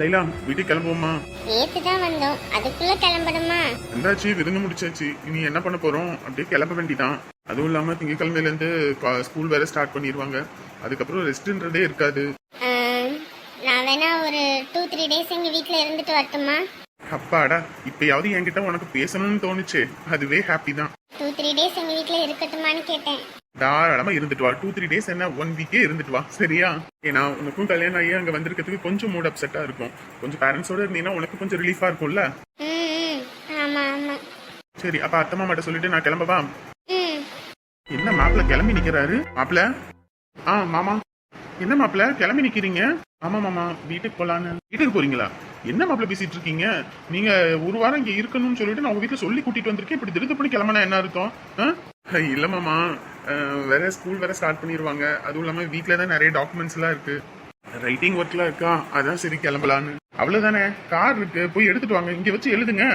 லைலா வீட்டுக்கு கிளம்புவோமா? நேத்து தான் வந்தோம். அதுக்குள்ள கிளம்பணுமா? வந்தாச்சு விருந்து முடிச்சாச்சு. இனி என்ன பண்ண போறோம்? அப்படியே கிளம்ப வேண்டிதான். அதுவும் இல்லாம திங்கக்கிழமையில இருந்து ஸ்கூல் வேற ஸ்டார்ட் பண்ணிடுவாங்க அதுக்கப்புறம் ரெஸ்ட்ன்றதே இருக்காது. நான் வேணா ஒரு டூ த்ரீ டேஸ் எங்க வீட்ல இருந்துட்டு வரட்டுமா? அப்பாடா இப்பயாவது என்கிட்ட உனக்கு பேசணும்னு தோணுச்சு. அதுவே ஹாப்பி தான். டூ த்ரீ டேஸ் எங்க வீட்ல இருக்கட்டுமான்னு கேட்டேன். தாராளமா இருந்துட்டு வா. டூ த்ரீ டேஸ் என்ன ஒன் வீக்கே இருந்துட்டு வா. சரியா? ஏன்னா உனக்கும் கல்யாணம் ஆகி அங்க வந்திருக்கிறதுக்கு கொஞ்சம் மூட் அப்செட்டா இருக்கும். கொஞ்சம் பேரண்ட்ஸோட இருந்தீங்கன்னா உனக்கு கொஞ்சம் ரிலீஃபா இருக்கும்ல? சரி அப்ப அத்தம்மா மட்டும் சொல்லிட்டு நான் கிளம்பவா என்ன மாப்பிள்ள கிளம்பி நிக்கிறாரு? மாப்பிள்ள? ஆ மாமா. என்ன மாப்பிள்ள? கிளம்பி நிக்கிறீங்க? ஆமா மாமா. வீட்டுக்கு போலான்னு. வீட்டுக்கு போறீங்களா? என்ன மாப்பிள்ள பேசிட்டு இருக்கீங்க? நீங்க ஒரு வாரம் இங்க இருக்கணும்னு சொல்லிட்டு நான் உங்க வீட்டுல சொல்லி கூட்டிட்டு வந்திருக்கேன். இப்படி திருத்து பண்ணி கிளம்பினா என்ன அர்த்தம்? ஆ? இல்ல மாமா. வேற ஸ்கூல் வேற ஸ்டார்ட் பண்ணிடுவாங்க அதுவும் இல்லாம வீட்டுல தான் நிறைய டாக்குமெண்ட்ஸ் எல்லாம் இருக்கு. ரைட்டிங் ஒர்க்லாம் இருக்கா? அதான் சரி கிளம்பலான்னு அவ்வளவுதானே. கார் இருக்கு. போய் எடுத்துட்டு வாங்க. இங்க வச்சு எழுதுங்க.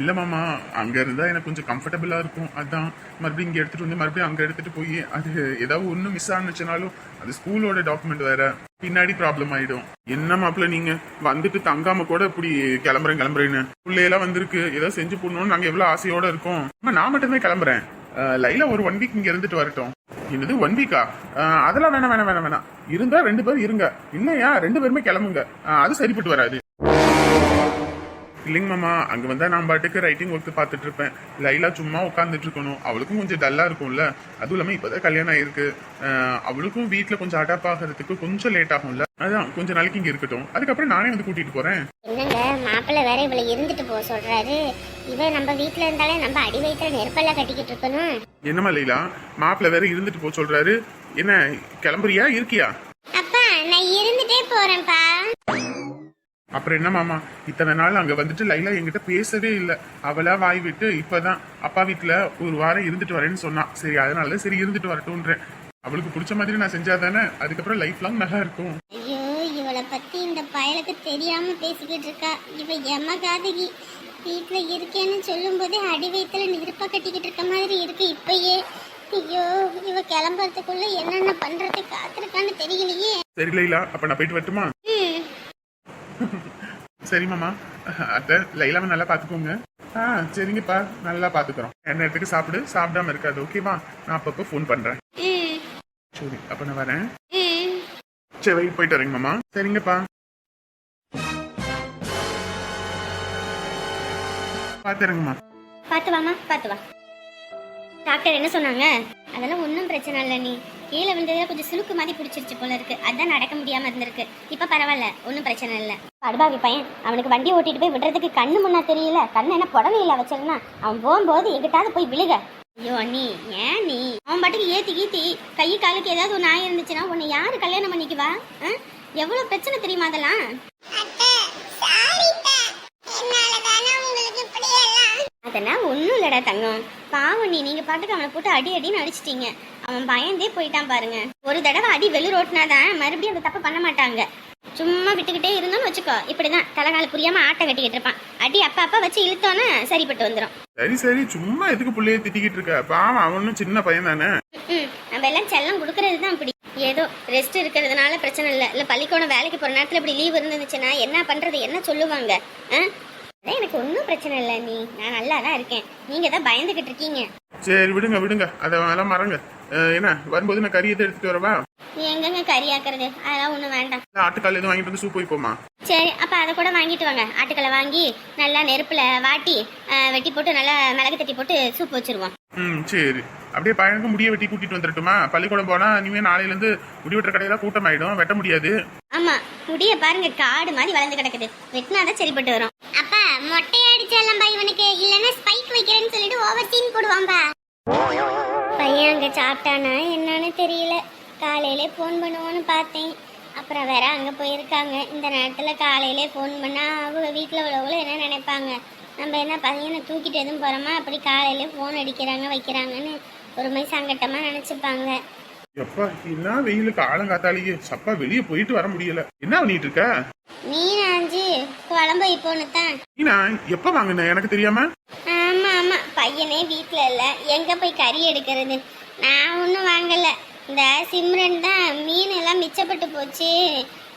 இல்லை மாமா அங்கே இருந்தால் எனக்கு கொஞ்சம் கம்ஃபர்டபுளாக இருக்கும். அதான். மறுபடியும் இங்கே எடுத்துகிட்டு வந்து மறுபடியும் அங்கே எடுத்துகிட்டு போய் அது ஏதாவது ஒன்றும் மிஸ் ஆனிச்சுனாலும் அது ஸ்கூலோட டாக்குமெண்ட் வேற. பின்னாடி ப்ராப்ளம் ஆகிடும் என்ன மாப்பிள்ள நீங்கள் வந்துட்டு தங்காம கூட இப்படி கிளம்புறேன் கிளம்புறேன்னு. பிள்ளையெல்லாம் வந்திருக்கு. ஏதோ செஞ்சு போடணும்னு நாங்கள் எவ்வளோ ஆசையோடு இருக்கோம். நான் மட்டும்தான் கிளம்புறேன். லைலா ஒரு ஒன் வீக் இங்கே இருந்துட்டு வரட்டும். என்னது ஒன் வீக்கா அதெல்லாம் வேணாம் வேணாம் வேணாம் வேணாம். இருந்தால் ரெண்டு பேரும் இருங்க. இல்லையா ரெண்டு பேருமே கிளம்புங்க. அது சரிப்பட்டு வராது. இல்லைங்க மாமா அங்க வந்தா நான் பாட்டுக்கு ரைட்டிங் ஒர்க் பார்த்துட்டு இருப்பேன். லைலா சும்மா உட்காந்துட்டு இருக்கணும். அவளுக்கும் கொஞ்சம் டல்லா இருக்கும்ல. அதுவும் இல்லாம இப்பதான் கல்யாணம் ஆயிருக்கு. அவளுக்கும் வீட்ல கொஞ்சம் அடாப்ட் ஆகிறதுக்கு கொஞ்சம் லேட் ஆகும்ல. அதான் கொஞ்ச நாளைக்கு இங்க இருக்கட்டும். அதுக்கப்புறம் நானே வந்து கூட்டிட்டு போறேன். என்னங்க மாப்பிள்ளை வேற இவளை இருந்துட்டு போக சொல்றாரு. இவ நம்ம வீட்ல இருந்தாலே நம்ம அடி வயிற்றுல நெருப்பெல்லாம் கட்டிக்கிட்டு இருக்கணும். என்னம்மா லைலா மாப்பிள்ள வேற இருந்துட்டு போக சொல்றாரு. என்ன கிளம்புறியா இருக்கியா? அப்பா நான் இருந்துட்டே போறேன்ப்பா. அப்புறம் என்ன மாமா? இத்தனை நாள் அங்க வந்துட்டு லைலா என்கிட்ட பேசவே இல்லை. அவளா வாய் விட்டு இப்பதான். அப்பா வீட்டுல ஒரு வாரம் இருந்துட்டு வரேன்னு சொன்னா. சரி அதனால சரி இருந்துட்டு வரட்டும்ன்றேன். அவளுக்கு பிடிச்ச மாதிரி நான் செஞ்சாதானே? அதுக்கப்புறம் லைஃப் லாங் நல்லா இருக்கும். ஐயோ இவளை பத்தி இந்த பயலுக்கு தெரியாம பேசிக்கிட்டு இருக்கா. இவ எம காதகி. வீட்டுல இருக்கேன்னு சொல்லும் போதே அடி வயிற்றுல நெருப்பா கட்டிக்கிட்டு இருக்க மாதிரி இருக்கு இப்பயே. ஐயோ இவ கிளம்புறதுக்குள்ள என்னென்ன பண்றது காத்திருக்கான்னு தெரியலையே. சரி லைலா அப்ப நான் போயிட்டு வரட்டுமா? சரி மாமா. அத்தை லைலாவை நல்லா பாத்துக்கோங்க ஆ சரிங்கப்பா. நல்லா பாத்துக்கிறோம் என்ன நேரத்துக்கு சாப்பிடு. சாப்பிடாம இருக்காது. ஓகேவா நான் அப்பப்போ ஃபோன் பண்றேன். சரி அப்ப நான் வரேன். சரி வெயிட் போயிட்டு வரேங்க மாமா. சரிங்கப்பா. பாத்துறேங்கம்மா பார்த்து வாமா பார்த்து வா. டாக்டர் என்ன சொன்னாங்க? அதெல்லாம் ஒன்றும் பிரச்சனை இல்லை நீ. கீழே விழுந்ததுல கொஞ்சம் சுளுக்கு மாதிரி பிடிச்சிருச்சு போல இருக்கு. அதான் நடக்க முடியாம இருந்திருக்கு. இப்போ பரவாயில்ல ஒன்றும் பிரச்சனை இல்லை. படுபாவி பையன் அவனுக்கு வண்டி ஓட்டிட்டு போய் விடுறதுக்கு கண்ணு முன்னா தெரியல. கண்ணு என்ன புடவையில வச்சிருந்தா அவன் போகும்போது எங்கிட்டாவது போய் விழுக. ஐயோ அண்ணி ஏன் நீ? அவன் பாட்டுக்கு ஏத்தி கீத்தி கை காலுக்கு ஏதாவது ஒன்று ஆயிருந்துச்சுன்னா உன்னை யாரு கல்யாணம் பண்ணிக்குவா? ஆ? எவ்வளவு பிரச்சனை தெரியுமா அதெல்லாம்? அதெல்லாம் ஒன்றும் இல்லடா தங்கம். பாவம் நீ நீங்க பாட்டுக்கு அவனை போட்டு அடி அடின்னு அடிச்சிட்டீங்க. அவன் பயந்தே போயிட்டான் பாருங்க. ஒரு தடவை அடி வெளி ரோட்டினாதான் மறுபடியும் அந்த தப்பு பண்ண மாட்டாங்க. சும்மா விட்டுக்கிட்டே இருந்தோம்னு வச்சுக்கோ. இப்படிதான் தலைகால புரியாம ஆட்டை கட்டிக்கிட்டு இருப்பான். அடி அப்பா அப்பா வச்சு இழுத்தோன்னே சரிப்பட்டு வந்துடும் சரி சரி. சும்மா எதுக்கு புள்ளைய திட்டிக்கிட்டு இருக்க? பாவம் அவனும் சின்ன பையன் தானே. நம்ம எல்லாம் செல்லம் கொடுக்கறது தான் அப்படி. ஏதோ ரெஸ்ட் இருக்கிறதுனால பிரச்சனை இல்லை. இல்லை பள்ளிக்கூடம் வேலைக்கு போகிற நேரத்தில் இப்படி லீவ் இருந்துச்சுன்னா என்ன பண்ணுறது என்ன சொல்லுவாங்க? எனக்கு ஒன்றும் பிரச்சனை இல்லை நீ. நான் நல்லா தான் இருக்கேன். நீங்கள் தான் பயந்துக்கிட்டு இருக்கீங்க. சரி விடுங்க விடுங்க. அதை எல்லாம் மறங்க. என்ன வரும்போது நான் கறி எதை எடுத்துட்டு வரவா? எங்கங்க கறி ஆக்குறது? அதெல்லாம் ஒன்றும் வேண்டாம். ஆட்டுக்கால் எதுவும் வாங்கிட்டு வந்து சூப் வைப்போமா சரி அப்போ அதை கூட வாங்கிட்டு வாங்க. ஆட்டுக்களை வாங்கி நல்லா நெருப்பில் வாட்டி வெட்டி போட்டு நல்லா மிளகு தட்டி போட்டு சூப் வச்சிருவோம். ம் சரி. அப்படியே பையனுக்கு முடிய வெட்டி கூட்டிட்டு வந்துடட்டுமா? பள்ளிக்கூடம் போனா இனிமே நாளையில இருந்து முடி வெட்டுற கடையில கூட்டம் ஆயிடும் வெட்ட முடியாது. ஆமா முடிய பாருங்க காடு மாதிரி வளர்ந்து கிடக்குது. வெட்டினாதான் சரிப்பட்டு வரும். அப்பா மொட்டை அடிச்சாலம்பா இவனுக்கு. இல்லைன்னா ஸ்பைக் வைக்கிறேன்னு சொல்லிட்டு ஓவர் சீன் போடுவான்பா. பையன் அங்க சாப்பிட்டானா என்னன்னு தெரியல. காலையிலே ஃபோன் பண்ணுவோன்னு பார்த்தேன். அப்புறம் வேற அங்க போயிருக்காங்க. இந்த நேரத்துல காலையிலே ஃபோன் பண்ணா அவங்க வீட்டில் உள்ளவங்களும் என்ன நினைப்பாங்க? நம்ம என்ன பையனை தூக்கிட்டு எதுவும் போறோமா? அப்படி காலையிலே ஃபோன் அடிக்கிறாங்க வைக்கிறாங்கன்னு ஒரு மாதிரி சங்கட்டமா நினைச்சுப்பாங்க. எப்பா என்ன வெயிலுக்கு ஆழங்காத்தாலேயே சப்பா வெளியே போயிட்டு வர முடியல. என்ன பண்ணிட்டு இருக்க? மீனாஞ்சி குழம்பு இப்போன்னு தான். நீனா எப்ப வாங்கின? எனக்கு தெரியாம? ஆமா ஆமா. பையனே வீட்ல இல்ல. எங்க போய் கறி எடுக்கிறது? நான் ஒன்றும் வாங்கல. இந்த சிம்ரன் தான் மீன் எல்லாம் மிச்சப்பட்டு போச்சு.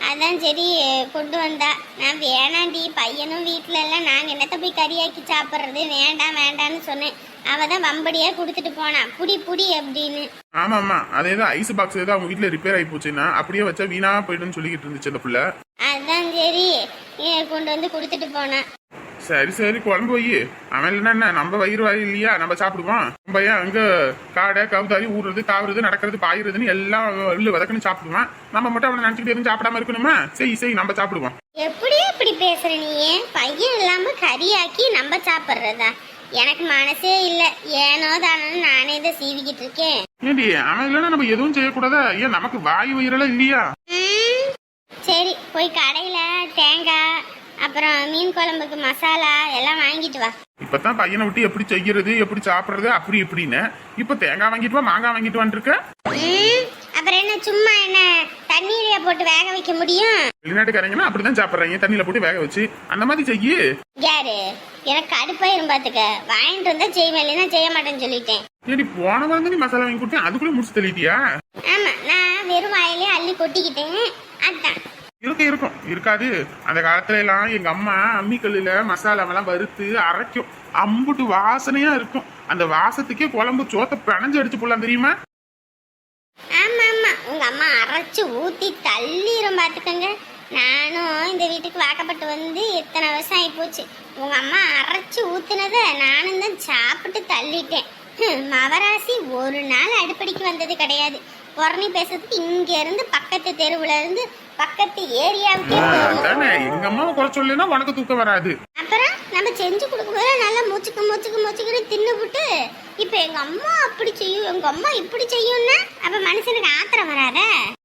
அதான் சரி கொண்டு வந்தா. நான் வேணாண்டி பையனும் வீட்டில எல்லாம் நாங்கள் என்னத்த போய் கறியாக்கி சாப்பிட்றது? வேண்டாம் வேண்டாம்னு சொன்னேன். அவ தான் வம்படியா கொடுத்துட்டு போனா. புடி புடி அப்படின்னு. ஆமாம்மா. அதே தான் ஐஸ் பாக்ஸ் ஏதோ அவங்க வீட்டில் ரிப்பேர் ஆகி போச்சுன்னா அப்படியே வச்சா வீணா போயிடும்னு சொல்லிக்கிட்டு இருந்துச்சு அந்த புள்ள. அதான் சரி கொண்டு வந்து கொடுத்துட்டு போனா. சரி சரி குழம்பு வை. அவன் இல்லைன்னா நம்ம வயிறு வாய் இல்லையா? நம்ம சாப்பிடுவோம். நம்ம பையன் அங்க காடை கவுதாரி ஊறுறது தாவுறது நடக்கிறது பாயுறதுன்னு எல்லாம் உள்ள வதக்குன்னு சாப்பிடுவான். நம்ம மட்டும் அவனை நினச்சிக்கிட்டு எதுவும் சாப்பிடாம இருக்கணுமா? சரி சரி நம்ம சாப்பிடுவோம். எப்படி இப்படி பேசுற நீ? பையன் இல்லாம கறியாக்கி நம்ம சாப்பிட்றதா? எனக்கு மனசே இல்ல. ஏனோ தானோன்னு நானே இதை சீவிக்கிட்டு இருக்கேன். ஏண்டி அவன் இல்லைன்னா நம்ம எதுவும் செய்யக்கூடாதா? ஏன் நமக்கு வாய் உயிரெல்லாம் இல்லையா? சரி போய் கடையில தேங்காய் அப்புறம் மீன் குழம்புக்கு மசாலா எல்லாம் வாங்கிட்டு வா. இப்பதான் பையனை விட்டு எப்படி செய்யறது எப்படி சாப்பிடுறது அப்படி இப்படின்னு. இப்ப தேங்காய் வாங்கிட்டு வா மாங்காய் வாங்கிட்டு வந்துருக்க அப்புறம் என்ன சும்மா என்ன தண்ணீரைய போட்டு வேக வைக்க முடியும்? வெளிநாட்டுக்காரங்கன்னா அப்படிதான் சாப்பிடுறாங்க. தண்ணியில போட்டு வேக வச்சு? அந்த மாதிரி செய்யு. யாரு? எனக்கு கடுப்பாயிரும் பாத்துக்க. வாங்கிட்டு வந்தா செய்வேன் இல்லைன்னா செய்ய மாட்டேன்னு சொல்லிட்டேன். ஏடி போன வாரம் நீ மசாலா வாங்கி கொடுத்தேன். அதுக்குள்ள முடிச்சு தள்ளிட்டியா? ஆமா நான் வெறும் வாயிலே அள்ளி கொட்டிக்கிட்டேன். அதான். இருக்கு இருக்கும். இருக்காது. அந்த காலத்துல எல்லாம் எங்க அம்மா அம்மிக்கல்லுல மசாலாவெல்லாம் வறுத்து அரைக்கும். அம்புட்டு வாசனையா இருக்கும். அந்த வாசத்துக்கே குழம்பு சோத்த பிணைஞ்சு அடிச்சு போடலாம் தெரியுமா? ஆமா ஆமா. உங்க அம்மா அரைச்சு ஊத்தி தள்ளிரும் பாத்துக்கோங்க. நானும் இந்த வீட்டுக்கு வாக்கப்பட்டு வந்து எத்தனை வருஷம் ஆகி போச்சு. உங்க அம்மா அரைச்சு ஊத்துனத நானும் தான் சாப்பிட்டு தள்ளிட்டேன். மவராசி ஒரு நாள் அடுப்படிக்கு வந்தது கிடையாது. புறணி பேசுறதுக்கு இங்க இருந்து பக்கத்து தெருவுல இருந்து பக்கத்து ஏரியாவுக்கே போகும் தானே எங்க அம்மாவை குறை சொல்லுன்னா உனக்கு தூக்கம் வராது. அப்புறம் நம்ம செஞ்சு கொடுக்கும்போது நல்லா மூச்சுக்கு மூச்சுக்கு மூச்சுக்கிட்டு தின்னுபுட்டு இப்ப எங்க அம்மா அப்படி செய்யும் எங்க அம்மா இப்படி செய்யும்னா அப்ப மனுஷனுக்கு ஆத்திரம் வராத?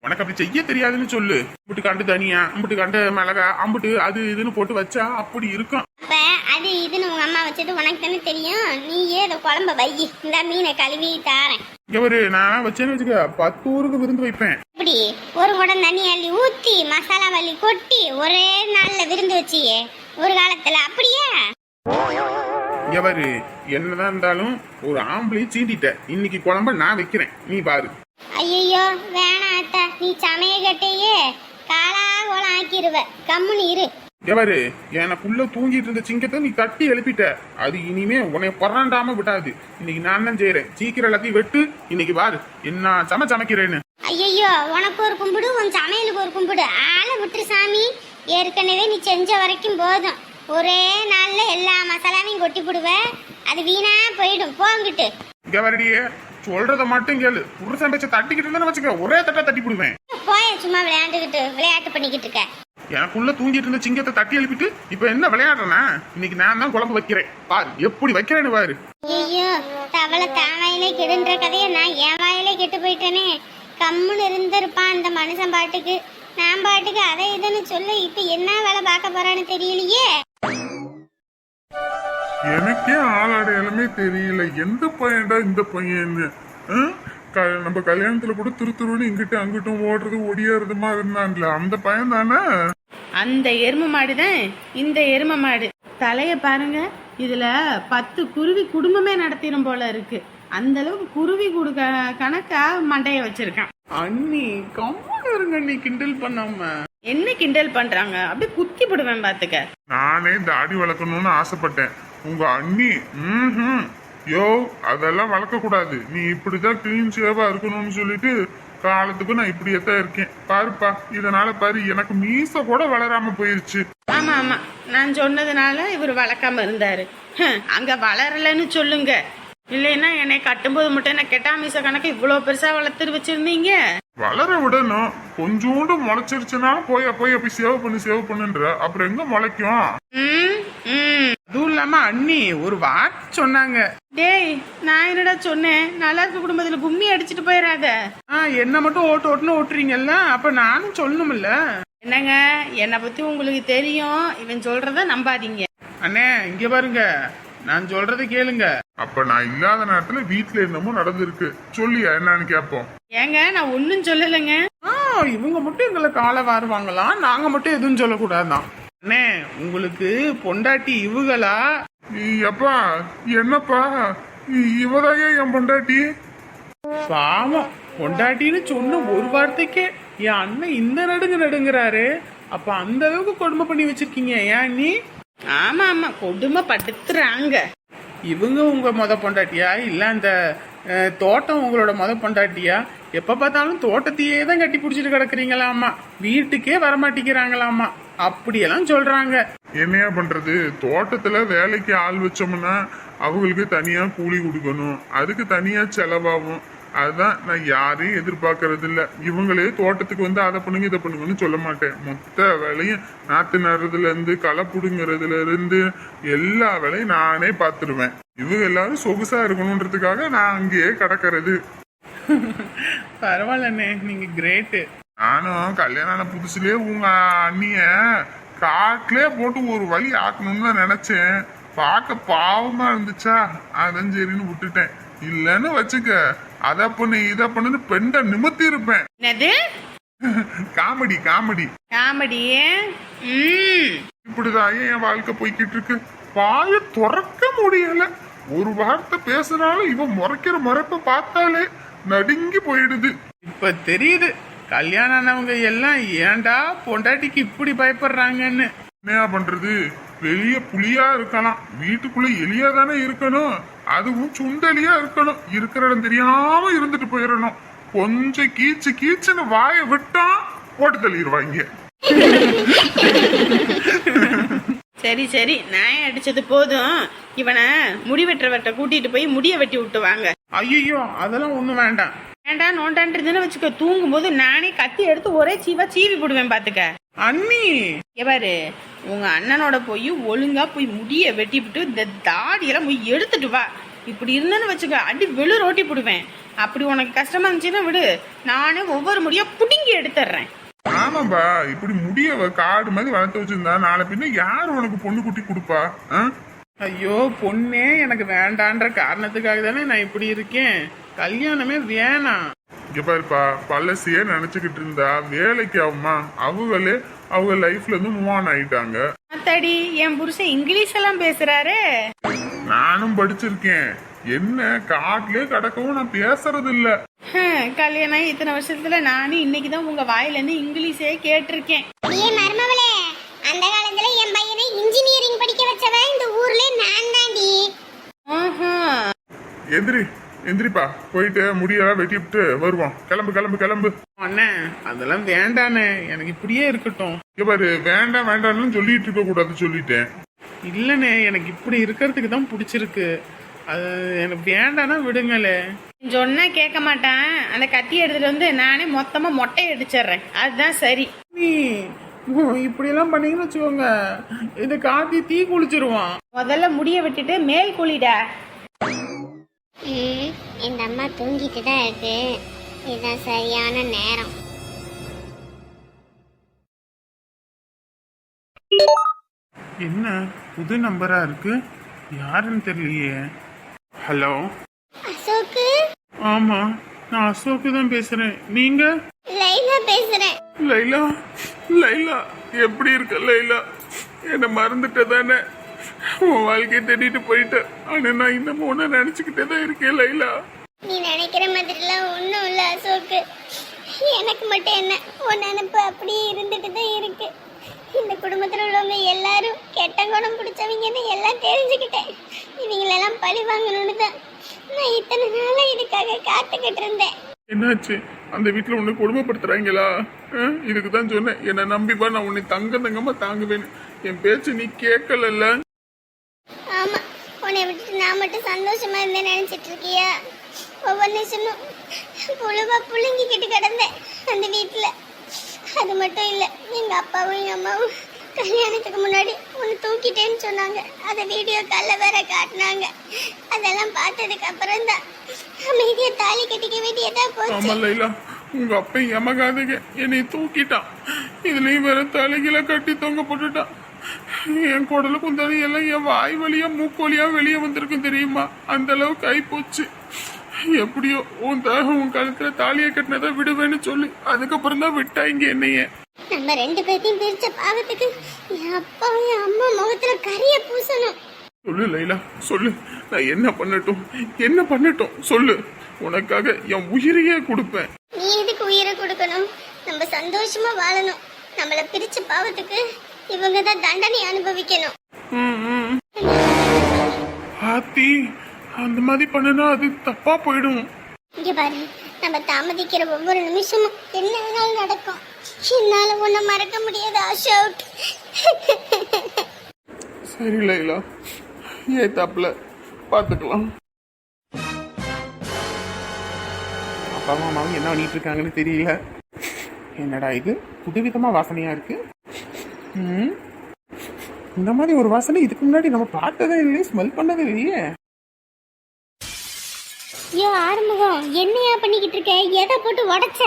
உனக்கு அப்படி செய்ய தெரியாதுன்னு சொல்லு. அம்புட்டு கண்டு தனியா அம்புட்டு கண்டு மிளகா அம்புட்டு அது இதுன்னு போட்டு வச்சா அப்படி இருக்கும். அப்ப அது இதுன்னு உங்க அம்மா வச்சது உனக்கு தானே தெரியும். நீயே இதை குழம்ப வை. இந்த மீனை கழுவி தாரேன். இங்க ஒரு நான் வச்சேன்னு வச்சுக்க பத்து ஊருக்கு விருந்து வைப்பேன். இப்படி ஒரு குடம் தண்ணி அள்ளி ஊத்தி மசாலா வள்ளி கொட்டி ஒரே நாள்ல விருந்து வச்சியே. ஒரு காலத்துல அப்படியே? எவரு என்னதான் இருந்தாலும் ஒரு ஆம்பளை சீண்டிட்ட. இன்னைக்கு குழம்ப நான் வைக்கிறேன். நீ பாரு. ஐயோ வேணாம் அத்தை. நீ சமைய கட்டையே. காலா கோலம் ஆக்கிருவ. கம்முன்னு இரு. எவரு எனக்குள்ள தூங்கிட்டு இருந்த சிங்கத்தை நீ தட்டி எழுப்பிட்ட. அது இனிமே உன்னை பறாண்டாம விடாது இன்னைக்கு நான் தான் செய்யறேன் சீக்கிரம் எல்லாத்தையும் வெட்டு. இன்னைக்கு பாரு என்ன சம சமைக்கிறேன்னு. ஐயோ உனக்கு ஒரு கும்பிடு உன் சமையலுக்கு ஒரு கும்பிடு. ஆளை விட்டுரு சாமி. ஏற்கனவே நீ செஞ்ச வரைக்கும் போதும். ஒரே நாள்ல எல்லா மசாலாவையும் கொட்டி போடுவ. அது வீணா போயிடும். போங்கிட்டு இங்க வரடியே சொல்றத மட்டும் கேளு. புருஷன் பேச்ச தட்டிக்கிட்டு இருந்தா வச்சுக்க. ஒரே தட்டா தட்டி போடுவேன். போய சும்மா விளையாண்டுக்கிட்டு விளையாட்டு பண்ணிக்கிட்டு இருக்க. எனக்குள்ள தூங்கிட்டு இருந்த சிங்கத்தை தட்டி எழுப்பிட்டு இப்ப என்ன விளையாடுறேனா இன்னைக்கு நான் தான் குழம்பு வைக்கிறேன். பாரு எப்படி வைக்கிறேன்னு பாரு. ஐயோ தவளை தான் வாயிலே கெடுன்ற கதையை நான் என் வாயிலே கெட்டு போயிட்டேனே. கம்முன்னு இருந்திருப்பான் அந்த மனுஷன் பாட்டுக்கு. நான் பாட்டுக்கு அதை இதுன்னு சொல்ல இப்ப என்ன வேலை பார்க்க போறான்னு தெரியலையே. எனக்கே ஆளாடையாலுமே தெரியல. எந்த பையன்டா இந்த பையன்னு? நம்ம கல்யாணத்துல கூட திரு திருன்னு இங்கிட்டு அங்கிட்டும் ஓடுறது ஒடியாறதுமா இருந்தான்ல. அந்த பையன் தானே? அந்த எரும மாடு தான் இந்த எரும மாடு. தலைய பாருங்க. இதுல பத்து குருவி குடும்பமே நடத்திடும் போல இருக்கு. அந்த அளவுக்கு குருவி குடுக்க கணக்கா மண்டைய வச்சிருக்கான். அண்ணி கம்முன்னு இருங்க நீ கிண்டல் பண்ணாம. என்ன கிண்டல் பண்றாங்க? அப்படியே குத்தி போடுவேன் பாத்துக்க. நானே தாடி வளர்க்கணும்னு ஆசைப்பட்டேன். உங்க அண்ணி ம்ஹும். யோ அதெல்லாம் வளர்க்க கூடாது. நீ இப்படிதான் கிளீன் ஷேவா இருக்கணும்னு சொல்லிட்டு காலத்துக்கு நான் இப்படியே தான் இருக்கேன். பாருப்பா இதனால பாரு எனக்கு மீச கூட வளராம போயிருச்சு. ஆமா ஆமா. நான் சொன்னதுனால இவர் வளர்க்காம இருந்தாரு. அங்க வளரலன்னு சொல்லுங்க. இல்லைன்னா என்னை கட்டும்போது மட்டும் என்ன கெட்டாமீச கணக்கு இவ்வளவு பெருசா வளர்த்துட்டு வச்சிருந்தீங்க? வளர விடணும். கொஞ்சோண்டு முளைச்சிருச்சுனாலும் போய் போய் அப்படி சேவ் பண்ணு சேவ் பண்ணுன்ற. அப்புறம் எங்க முளைக்கும்? ம் ம். அதுவும் இல்லாம அண்ணி ஒரு வார்த்தை சொன்னாங்க. டேய் நான் என்னடா சொன்னேன்? நல்லா இருக்க குடும்பத்துல கும்மி அடிச்சிட்டு போயிடாத ஆ என்ன மட்டும் ஓட்டு ஓட்டுன்னு ஓட்டுறீங்கல்ல? அப்ப நானும் சொல்லணும்ல. என்னங்க? என்னை பத்தி உங்களுக்கு தெரியும். இவன் சொல்றத நம்பாதீங்க. அண்ணே இங்க பாருங்க. நான் சொல்றதை கேளுங்க. அப்ப நான் இல்லாத நேரத்துல வீட்டுல என்னமோ நடந்திருக்கு. சொல்லியா என்னன்னு கேப்போம். ஏங்க நான் ஒன்னும் சொல்லலைங்க. ஆ இவங்க மட்டும் எங்களை காலை வாருவாங்களாம் நாங்க மட்டும் எதுவும் சொல்லக்கூடாதான் அண்ணே உங்களுக்கு பொண்டாட்டி இவுகளா? எப்பா என்னப்பா? இ- இவதாயா என் பொண்டாட்டி. பாவம் பொண்டாட்டின்னு சொன்ன ஒரு வார்த்தைக்கே என் அண்ணன் இந்த நடுங்க நடுங்கிறாரு. அப்ப அந்த அளவுக்கு கொடுமை பண்ணி வச்சிருக்கீங்க ஏன் நீ ஆமா ஆமா கொடுமை படுத்துறாங்க இவங்க உங்க மொத பொண்டாட்டியா? இல்ல அந்த தோட்டம் உங்களோட மொத பொண்டாட்டியா? எப்ப பார்த்தாலும் தோட்டத்தையே தான் கட்டி பிடிச்சிட்டு கிடக்குறீங்களாமா வீட்டுக்கே வரமாட்டேங்கிறாங்களாமா அப்படியெல்லாம் சொல்றாங்க. என்னையா பண்றது? தோட்டத்துல வேலைக்கு ஆள் வச்சோம்னா அவங்களுக்கு தனியா கூலி கொடுக்கணும். அதுக்கு தனியா செலவாகும். அதுதான் நான் யாரையும் எதிர்பார்க்கறது இல்ல இவங்களே தோட்டத்துக்கு வந்து அதை பண்ணுங்க இதை பண்ணுங்கன்னு சொல்ல மாட்டேன். மொத்த வேலையும் நாத்து நடுறதுல இருந்து களை புடுங்கிறதுல இருந்து எல்லா வேலையும் நானே பார்த்துருவேன். இவங்க எல்லாரும் சொகுசா இருக்கணுன்றதுக்காக நான் அங்கேயே கிடக்கிறது. பரவாயில்லண்ணே நீங்க கிரேட்டு நானும் கல்யாணம் ஆன புதுசுலயே உங்க அண்ணிய காட்டிலே போட்டு ஒரு வழி ஆக்கணும்னு தான் நினைச்சேன். பார்க்க பாவமா இருந்துச்சா? அதான் சரின்னு விட்டுட்டேன். இல்லைன்னு வச்சுக்க அத பண்ணு இத பண்ணுன்னு பெண்டை நிமித்தி இருப்பேன். என்னது? Comedy comedy. காமெடி? ம். இப்படிதான் என் வாழ்க்கை போய்கிட்டு இருக்கு? வாய திறக்க முடியல. ஒரு வார்த்தை பேசினாலும் இவன் முறைக்கிற முறைப்ப பார்த்தாலே நடுங்கி போயிடுது. இப்ப தெரியுது கல்யாணம் ஆனவங்க எல்லாம் ஏன்டா பொண்டாட்டிக்கு இப்படி பயப்படுறாங்கன்னு? என்னையா பண்றது? வெளிய புலியா இருக்கலாம். வீட்டுக்குள்ள எலியா தானே இருக்கணும். அதுவும் சுண்டலியா இருக்கணும். இருக்கிற இடம் தெரியாம இருந்துட்டு போயிடணும் கொஞ்சம் கீச்சு கீச்சுன்னு வாயை விட்டா போட்டு தள்ளிடுவாங்க சரி சரி. நாயம் அடிச்சது போதும். இவனை முடி வெட்டுறவர்கிட்ட கூட்டிட்டு போய் முடிய வெட்டி விட்டுவாங்க. ஐயோ அதெல்லாம் ஒண்ணும் வேண்டாம். ஏண்டா நோண்டான்றதுன்னு வச்சுக்க தூங்கும்போது நானே கத்தி எடுத்து ஒரே சீவா சீவி போடுவேன் பாத்துக்க. அண்ணி! எவாரு உங்க அண்ணனோட போய் ஒழுங்கா போய் முடிய வெட்டிவிட்டு இந்த தாடியெல்லாம் போய் எடுத்துட்டு வா. இப்படி இருந்தேன்னு வச்சுக்க அடி வெளு ரோட்டி போடுவேன். அப்படி உனக்கு கஷ்டமா இருந்துச்சுன்னா விடு. நானே ஒவ்வொரு முடியா புடுங்கி எடுத்துடுறேன் ஆமாப்பா இப்படி முடிய காடு மாதிரி வளர்த்து வச்சிருந்தா நாளை பின்ன யார் உனக்கு பொண்ணு குட்டி கொடுப்பா ஆ? ஐயோ பொண்ணே எனக்கு வேண்டான்ற காரணத்துக்காக தானே நான் இப்படி இருக்கேன். கல்யாணமே வேணாம். இங்க பாருப்பா பழசையே நினைச்சுக்கிட்டு இருந்தா வேலைக்கு ஆகுமா? அவங்களே அவங்க லைஃப்ல இருந்து மூவ் ஆன் ஆயிட்டாங்க. அத்தாடி என் புருஷன் இங்கிலீஷ் எல்லாம் பேசுறாரு. நானும் படிச்சிருக்கேன். என்ன காட்டிலே கிடக்கவும் நான் பேசுறது இல்ல ஹம், கல்யாணம் ஆகி இத்தனை வருஷத்துல நானும் இன்னைக்கு தான் உங்க வாயில இருந்து இங்கிலீஷே கேட்டிருக்கேன். ஏ மருமவளே அந்த காலத்துல என் பையனை இன்ஜினியரிங் படிக்க வச்சவன் இந்த ஊர்ல நான் தாண்டி ஆஹா. எந்திரி எந்திரிப்பா. போயிட்டு முடியெல்லாம் வெட்டி விட்டு வருவோம். கிளம்பு கிளம்பு கிளம்பு. அண்ணே அதெல்லாம் வேண்டானே எனக்கு இப்படியே இருக்கட்டும். இங்க பாரு வேண்டாம் வேண்டாம்னு சொல்லிட்டு இருக்க கூடாது சொல்லிட்டேன். இல்லைண்ணே எனக்கு இப்படி இருக்கிறதுக்கு தான் பிடிச்சிருக்கு. அது எனக்கு வேண்டானா விடுங்களே. சொன்னா கேட்க மாட்டான். அந்த கத்தி எடுத்துட்டு வந்து நானே மொத்தமா மொட்டை அடிச்சிடுறேன் அதுதான் சரி. நீ இப்படியெல்லாம் பண்ணீங்கன்னு வச்சுக்கோங்க. இந்த காத்தி தீ குளிச்சிருவான். முதல்ல முடிய விட்டுட்டு மேல் குளிடா. இந்த அம்மா தூங்கிட்டு தான் இருக்கு. இதுதான் சரியான நேரம். என்ன புது நம்பரா இருக்கு? யாருன்னு தெரியலையே. ஹலோ? அசோக்கு? ஆமா நான் அசோக்கு தான் பேசுறேன். நீங்க? லைலா பேசுறேன். லைலா? லைலா எப்படி இருக்க லைலா? என்ன மறந்துட்ட தானே? உன் வாழ்க்கையை தேடிட்டு போயிட்ட. ஆனா நான் இன்னமும் ஒன்னு நினைச்சுக்கிட்டே தான் இருக்கேன் லைலா. நீ நினைக்கிற மாதிரிலாம் ஒன்றும் இல்லை அசோக்கு. எனக்கு மட்டும் என்ன உன் நினப்பு அப்படியே இருந்துட்டு தான் இருக்கு. இந்த குடும்பத்தில் உள்ளவங்க எல்லாரும் கெட்ட குணம் பிடிச்சவங்கன்னு எல்லாம் தெரிஞ்சுக்கிட்டேன். இவங்களெல்லாம் பழி வாங்கணும்னு தான். நான் இத்தனை நாளாக இதுக்காக காத்துக்கிட்டு இருந்தேன். என்னாச்சு? அந்த வீட்டுல உன்னை கொடுமைப்படுத்துறாங்களா? இதுக்கு தான் சொன்னேன். என்னை நம்பிப்பா நான் உன்னை தங்க தங்கமா தாங்குவேன் என் பேச்சு நீ கேட்கலல்ல? ஆமாம் உன்னை விட்டுட்டு நான் மட்டும் சந்தோஷமா இருந்தேன் நினச்சிட்டு இருக்கியா? ஒவ்வொரு நிமிஷமும் புழுவா புழுங்கிக்கிட்டு கிடந்தேன் அந்த வீட்டில் அது மட்டும் இல்லை எங்கள் அப்பாவும் எங்கள் அம்மாவும் கல்யாணத்துக்கு முன்னாடி உன்னை தூக்கிட்டேன்னு சொன்னாங்க. அதை வீடியோ காலில் வேற காட்டினாங்க. அதெல்லாம் பார்த்ததுக்கு அப்புறம் தான் அமைதியை தாலி கட்டிக்க வேண்டியதா போச்சு. ஆமா லைலா. உங்க அப்பா எமகாதுக என்னை தூக்கிட்டான். இதுலயும் வேற தலைகில கட்டி தொங்க போட்டுட்டான். என் குடல குந்தாடி எல்லாம் என் வாய் வழியா மூக்கு வழியா வெளியே வந்திருக்கும் தெரியுமா? அந்த அளவுக்கு ஆகி போச்சு எப்படியோ உன் த உன் கழுத்துல தாலியை கட்டினதை விடுவேன்னு சொல்லி அதுக்கப்புறம் தான் விட்டாங்க என்னைய. நம்ம ரெண்டு பேர்த்தையும் பிரிச்ச பாவத்துக்கு என் அப்பா என் அம்மா முகத்துல கரிய பூசணும். சொல்லு லைலா சொல்லு. நான் என்ன பண்ணட்டும்? என்ன பண்ணட்டும்? சொல்லு. உனக்காக என் உயிரையே கொடுப்பேன். நீ எதுக்கு உயிரை கொடுக்கணும்? நம்ம சந்தோஷமா வாழணும். நம்மள பிரிச்ச பாவத்துக்கு இவங்க தான் தண்டனை அனுபவிக்கணும். ஆத்தி அந்த மாதிரி பண்ணுனா அது தப்பா போயிடும். இங்க பாரு நம்ம தாமதிக்கிற ஒவ்வொரு நிமிஷமும் என்ன வேணாலும் நடக்கும். என்னால உன்னை மறக்க முடியாது அசோக். சரி லைலா. ஏ தப்புல? பார்த்துக்கலாம் அப்பா அம்மாவும் என்ன பண்ணிட்டு இருக்காங்கன்னு தெரியல. என்னடா இது? புதுவிதமா வாசனையா இருக்கு. இந்த மாதிரி ஒரு வாசனை இதுக்கு முன்னாடி நம்ம பார்த்ததே இல்லையே ஸ்மெல் பண்ணதே இல்லையே. ஐயோ ஆறுமுகம் என்னையா பண்ணிக்கிட்டு இருக்க? எதை போட்டு உடைச்ச?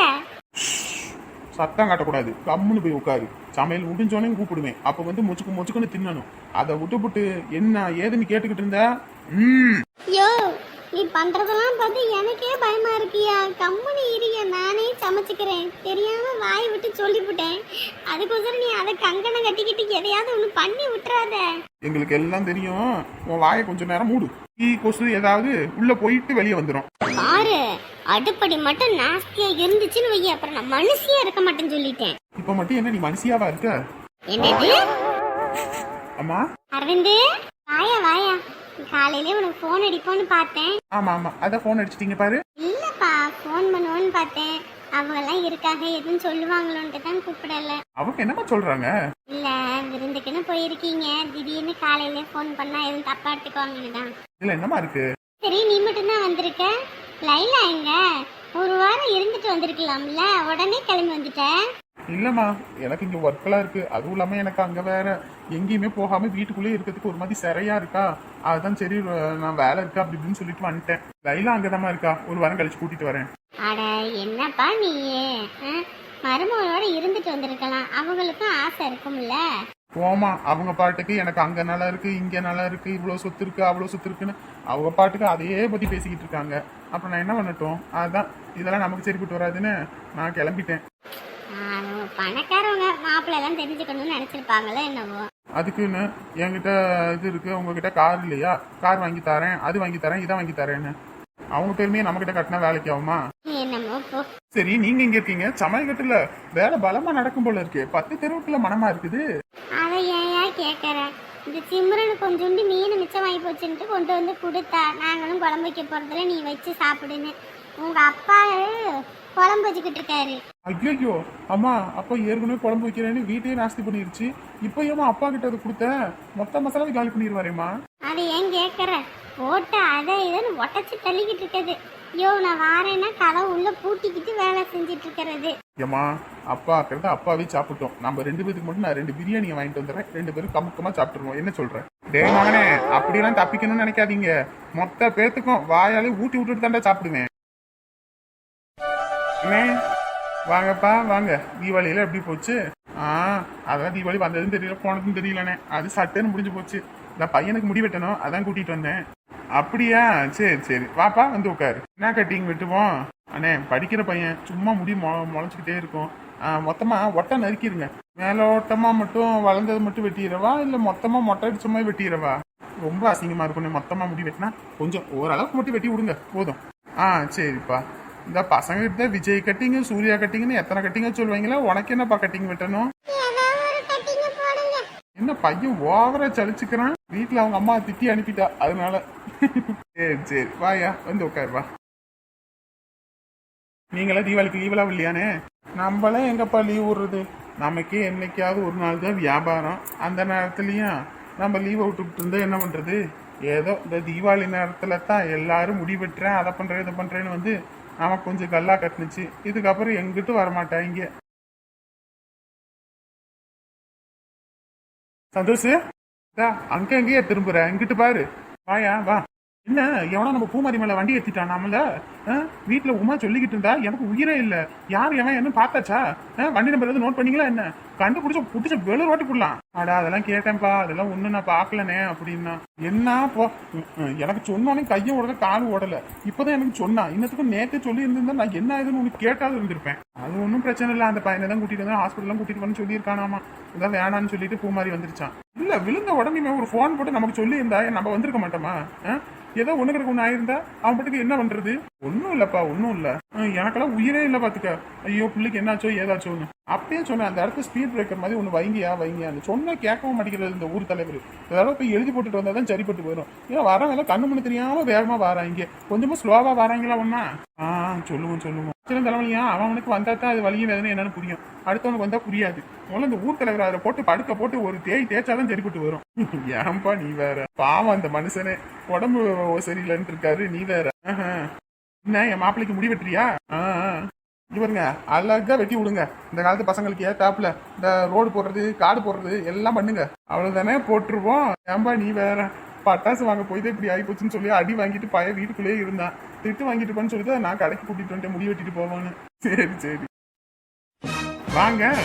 சத்தம் காட்டக்கூடாது. கம்முன்னு போய் உட்காரு. சமையல் முடிஞ்சோடனே கூப்பிடுவேன் அப்போ வந்து முச்சுக்கு முச்சுக்குன்னு தின்னணும். அதை விட்டுப்புட்டு என்ன ஏதுன்னு கேட்டுக்கிட்டு இருந்தா? ம். ஐயோ நீ பண்றதெல்லாம் பார்த்து எனக்கே பயமா இருக்கியா? கம்முனு இரிய நானே சமைச்சுக்கிறேன். தெரியாம வாய் விட்டு சொல்லிவிட்டேன். அதுக்கோசரம் நீ அதை கங்கணம் கட்டிக்கிட்டு எதையாவது ஒன்று பண்ணி விட்டுறாத. எங்களுக்கு எல்லாம் தெரியும். உன் வாயை கொஞ்ச நேரம் மூடு. ஈ கொசு ஏதாவது உள்ள போயிட்டு வெளியே வந்துடும் பாரு அடுப்படி மட்டும் நாஸ்தியா இருந்துச்சுன்னு வை அப்புறம் நான் மனுஷியா இருக்க மாட்டேன்னு சொல்லிட்டேன். இப்ப மட்டும் என்ன நீ மனசியாவா இருக்க? என்னது? அம்மா? அரவிந்து வாயா வாயா. காலையிலே உனக்கு ஃபோன் அடிப்போன்னு பார்த்தேன். ஆமா ஆமா. அதான் போன் அடிச்சிட்டீங்க பாரு. இல்லப்பா ஃபோன் பண்ணுவோன்னு பார்த்தேன். அவங்க எல்லாம் இருக்காங்க எதுவும் சொல்லுவாங்களோன்ட்டு தான் கூப்பிடல. அவங்க என்னம்மா சொல்றாங்க? இல்ல விருந்துக்குன்னு போயிருக்கீங்க. திடீர்னு காலையில ஃபோன் பண்ணா எதுவும் தப்பா எடுத்துக்குவாங்கன்னு தான். இதுல என்னம்மா இருக்கு? சரி நீ மட்டும் தான் வந்திருக்க? லைலா எங்க? ஒரு வாரம் இருந்துட்டு வந்திருக்கலாம்ல. உடனே கிளம்பி வந்துட்ட. இல்லம்மா எனக்கு இங்க ஒர்க்கெல்லாம் இருக்கு. அதுவும் இல்லாம எனக்கு அங்க வேற எங்கேயுமே போகாம வீட்டுக்குள்ளே இருக்கிறதுக்கு ஒரு மாதிரி சிறையா இருக்கா? அதுதான் சரி நான் வேலை இருக்கா? அப்படி இப்படின்னு சொல்லிட்டு வந்துட்டேன். லைலா அங்கதாம்மா இருக்கா? ஒரு வாரம் கழிச்சு கூட்டிட்டு வரேன். அட என்னப்பா நீ மருமகளோட இருந்துட்டு வந்திருக்கலாம். அவங்களுக்கும் ஆசை இருக்கும்ல? போமா அவங்க பாட்டுக்கு எனக்கு அங்க நல்லா இருக்கு இங்க நல்லா இருக்கு இவ்வளவு சொத்து இருக்கு அவ்வளவு சொத்து இருக்குன்னு அவங்க பாட்டுக்கு அதையே பத்தி பேசிக்கிட்டு இருக்காங்க. அப்ப நான் என்ன பண்ணட்டும்? அதான் இதெல்லாம் நமக்கு சரிப்பட்டு வராதுன்னு நான் கிளம்பிட்டேன். பணக்காரவங்க மாப்பிள்ளை எல்லாம் தெரிஞ்சுக்கணும்னு நினைச்சிருப்பாங்களோ என்னவோ. அதுக்குன்னு என்கிட்ட இது இருக்கு. உங்ககிட்ட கார் இல்லையா? கார் வாங்கி தரேன். அது வாங்கி தரேன் இதை வாங்கி தரேன்னு. அவங்க பெருமையை நம்ம கிட்ட கட்டினா வேலைக்கு ஆகுமா? என்னமோ போ. சரி நீங்க இங்க இருக்கீங்க? சமயக்கட்டுல வேலை பலமா நடக்கும் போல இருக்கு. பத்து தெருவுக்குள்ள மனமா இருக்குது. அதை ஏயா கேட்குற இந்த சிம்ரனு கொஞ்சோண்டு மீன் மிச்சமாகி போச்சுன்ட்டு கொண்டு வந்து கொடுத்தா நாங்களும் குழம்பு வைக்க போகிறதுல நீ வச்சு சாப்பிடுன்னு. உங்க அப்பா குழம்பு வச்சுக்கிட்டு இருக்காரு. ஐயோ அம்மா அப்பா ஏற்கனவே குழம்பு வைக்கிறேன்னு வீட்டையே நாஸ்தி பண்ணிருச்சு. இப்போ ஏமா அப்பா கிட்ட அது கொடுத்த? மொத்த மசாலாவை காலி பண்ணிடுவாரேம்மா. அது ஏன் கேட்குற போட்டு அதை இதுன்னு உடச்சி தள்ளிக்கிட்டு இருக்குது. ஐயோ நான் வாரேன்னா கதை உள்ள பூட்டிக்கிட்டு வேலை செஞ்சுட்டு இருக்கிறது. ஏம்மா அப்பா ஆக்கிறது அப்பாவே சாப்பிட்டோம். நம்ம ரெண்டு பேருக்கு மட்டும் நான் ரெண்டு பிரியாணியை வாங்கிட்டு வந்துடுறேன். ரெண்டு பேரும் கமுக்கமா சாப்பிட்டுருவோம் என்ன சொல்றேன் டே மகனே அப்படியெல்லாம் தப்பிக்கணும்னு நினைக்காதீங்க. மொத்த பேத்துக்கும் வாயாலே ஊட்டி விட்டுட்டு தாண்டா சாப்பிடுவேன். அண்ணே வாங்கப்பா வாங்க. தீபாவளியில எப்படி போச்சு? ஆ அதான் தீபாவளி வந்ததுன்னு தெரியல போனதுன்னு தெரியலண்ணே. அது சட்டுன்னு முடிஞ்சு போச்சு. நான் பையனுக்கு முடி வெட்டணும் அதான் கூட்டிட்டு வந்தேன். அப்படியா? சரி சரி. வாப்பா வந்து உட்காரு. என்ன கட்டிங் வெட்டுவோம்? அண்ணே படிக்கிற பையன் சும்மா முடி மொ முளைச்சிக்கிட்டே இருக்கும். ஆ, மொத்தமா ஒட்டை நறுக்கிடுங்க மேலோட்டமா மட்டும் வளர்ந்தது மட்டும் வெட்டிடவா இல்ல மொத்தமா மொட்டை அடிச்ச மாதிரி வெட்டிடவா ரொம்ப அசிங்கமா இருக்கும் மொத்தமா முடி வெட்டினா கொஞ்சம் ஓரளவுக்கு மட்டும் வெட்டி விடுங்க போதும். ஆ சரிப்பா. இந்த பசங்க கிட்ட விஜய் கட்டிங்கு சூர்யா கட்டிங்னு எத்தனை கட்டிங்க சொல்லுவாங்களா? உனக்கு என்னப்பா கட்டிங் வெட்டணும் என்ன பையன் ஓவரா சலிச்சுக்கிறான்? வீட்டுல அவங்க அம்மா திட்டி அனுப்பிட்டா அதனால. சரி சரி வாயா வந்து உட்காரு வா. நீங்களாம் தீபாவளிக்கு லீவெல்லாம் இல்லையானே நம்மளாம் எங்கப்பா லீவ் விடுறது? நமக்கே என்னைக்காவது ஒரு நாள் தான் வியாபாரம். அந்த நேரத்துலயும் நம்ம லீவை விட்டுக்கிட்டு இருந்தா என்ன பண்றது? ஏதோ இந்த தீபாவளி நேரத்துல தான் எல்லாரும் முடி வெட்டுறேன் அதை பண்றேன் இதை பண்றேன்னு வந்து அவன் கொஞ்சம் கல்லா கட்டுனுச்சு. இதுக்கப்புறம் எங்கிட்ட வரமாட்டான் இங்கே? சந்தோஷ் அங்க எங்கேயே திரும்புற? இங்கிட்டு பாரு. வாயா வா. என்ன எவனா நம்ம பூமாரி மேல வண்டி ஏத்திட்டான் நம்மள வீட்டுல உமா சொல்லிக்கிட்டு இருந்தா எனக்கு உயிரே இல்ல. யார் எவன் என்ன பார்த்தாச்சா? ஆ, வண்டி நம்பர் எதுவும் நோட் பண்ணீங்களா என்ன? கண்டுபிடிச்ச புடிச்ச வெளு ஓட்டி போடலாம். அடா அதெல்லாம் கேட்டேன்ப்பா. அதெல்லாம் ஒண்ணு நான் பாக்கலனே அப்படின்னா. என்ன போ எனக்கு சொன்னானே கையும் ஓடல காலும் உடல இப்பதான் எனக்கு சொன்னா. இன்னத்துக்கும் நேத்து சொல்லி இருந்திருந்தா நான் என்ன ஆகுதுன்னு உனக்கு கேட்டாது இருந்திருப்பேன். அது ஒன்றும் பிரச்சனை இல்லை. அந்த பையனை தான் கூட்டிட்டு வந்து ஹாஸ்பிட்டல்லாம் கூட்டிட்டு வந்து சொல்லியிருக்கானாமா. இதான் வேணான்னு சொல்லிட்டு பூமாரி வந்துருச்சான் இல்ல விழுந்த உடனே ஒரு ஃபோன் போட்டு நமக்கு சொல்லி இருந்தா நம்ம வந்திருக்க மாட்டோமா? ஆ? ஏதோ ஒண்ணு கிடக்கு ஒண்ணு ஆயிருந்தா அவன் பாட்டுக்கு என்ன பண்றது? ஒன்றும் இல்லைப்பா ஒன்றும் இல்லை. எனக்கெல்லாம் உயிரே இல்லை பாத்துக்க. ஐயோ பிள்ளைக்கு என்னாச்சோ ஏதாச்சோன்னு. அப்பயே சொன்னேன் அந்த இடத்துல ஸ்பீட் பிரேக்கர் மாதிரி ஒன்று வைங்கியா வைங்கியா அந்த கேட்கவும் மாட்டேங்கிறது இந்த ஊர் தலைவர். ஏதாவது போய் எழுதி போட்டுட்டு வந்தால் தான் சரிப்பட்டு போயிடும் ஏன்னா வரவங்க எல்லாம் கண்ணு மணி தெரியாமல் வேகமாக வராங்க. கொஞ்சமாக ஸ்லோவாக வராங்களா ஒன்னா ஆ சொல்லுவோம் சொல்லுவோம். சில தலைவலியா? அவனுக்கு வந்தால் தான் அது வலியும் வேதனை என்னன்னு புரியும். அடுத்தவனுக்கு வந்தால் புரியாது. முதல்ல இந்த ஊர் தலைவர் அதில் போட்டு படுக்க போட்டு ஒரு தேய் தேய்ச்சாதான் சரிப்பட்டு வரும். ஏன்பா நீ வேற? பாவம் அந்த மனுஷனே. உடம்பு சரியில்லைன்னு இருக்காரு நீ வேற. என்ன என் மாப்பிள்ளைக்கு முடி வெட்டுறியா? ஆ, ஆ. அழகா வெட்டி விடுங்க. இந்த காலத்து பசங்களுக்கு ஏத்தாப்புல இந்த ரோடு போடுறது காடு போடுறது எல்லாம் பண்ணுங்க. அவ்வளவுதானே போட்டுருவோம். ஏன்பா நீ வேற பட்டாசு வாங்க போய் இப்படி ஆகி போச்சுன்னு சொல்லி அடி வாங்கிட்டு பய வீட்டுக்குள்ளேயே இருந்தான். திட்டு வாங்கிட்டு போன்னு சொல்லிட்டு நான் கடைக்கு கூட்டிட்டு வந்துட்டேன் முடி வெட்டிட்டு போவான்னு. சரி சரி. வாங்க.